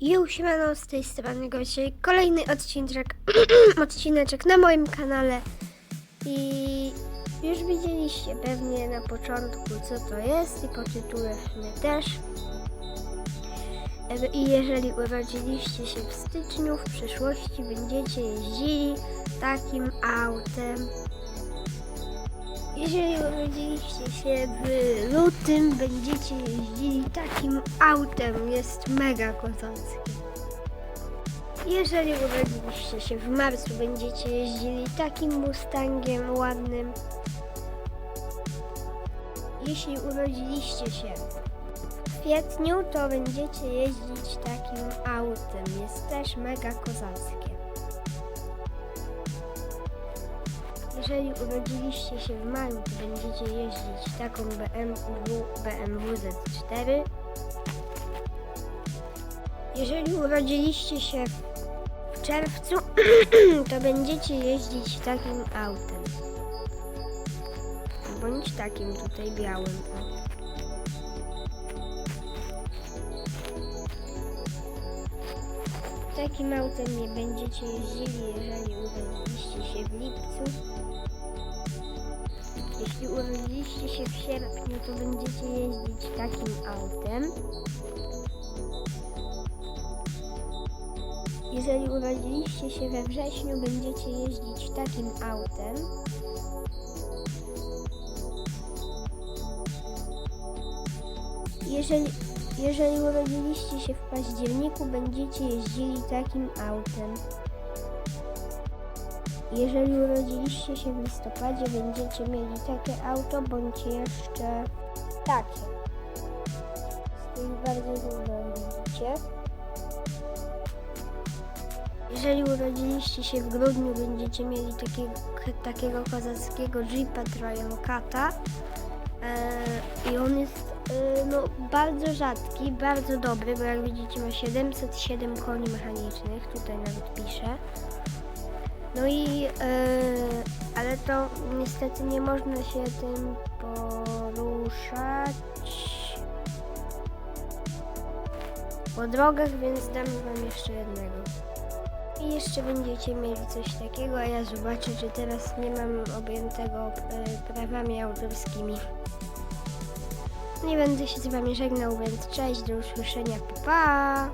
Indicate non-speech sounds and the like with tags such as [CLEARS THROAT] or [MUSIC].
Już siemano, z tej strony Gosia. Kolejny odcineczek, [CLEARS THROAT] odcineczek na moim kanale. I już widzieliście pewnie na początku co to jest i po tytule w też. E, I jeżeli urodziliście się w styczniu, w przyszłości będziecie jeździli takim autem. Jeżeli urodziliście się w lutym, będziecie jeździli takim autem. Jest mega kozacki. Jeżeli urodziliście się w marcu, będziecie jeździli takim Mustangiem ładnym. Jeśli urodziliście się w kwietniu, to będziecie jeździć takim autem. Jest też mega kozackie. Jeżeli urodziliście się w maju, to będziecie jeździć taką BMW, BMW Z4. Jeżeli urodziliście się w czerwcu, [CLEARS THROAT] to będziecie jeździć takim autem. Bądź takim tutaj białym. Takim autem nie będziecie jeździli, jeżeli urodziliście się w lipcu. Jeśli urodziliście się w sierpniu, to będziecie jeździć takim autem. Jeżeli urodziliście się we wrześniu, będziecie jeździć takim autem. Jeżeli, jeżeli urodziliście się w październiku, będziecie jeździli takim autem. Jeżeli urodziliście się w listopadzie, będziecie mieli takie auto, bądź jeszcze takie. Z tych bardzo dużo widzicie. Jeżeli urodziliście się w grudniu, będziecie mieli takiego, takiego kozackiego Jeepa Triumcata. E, I on jest no, bardzo rzadki, bardzo dobry, bo jak widzicie ma 707 koni mechanicznych, tutaj nawet pisze. No i, e, ale to niestety nie można się tym poruszać po drogach, więc dam wam jeszcze jednego. I jeszcze będziecie mieli coś takiego, a ja zobaczę, czy teraz nie mam objętego e, prawami autorskimi. Nie będę się z wami żegnał, więc cześć, do usłyszenia, pa! pa.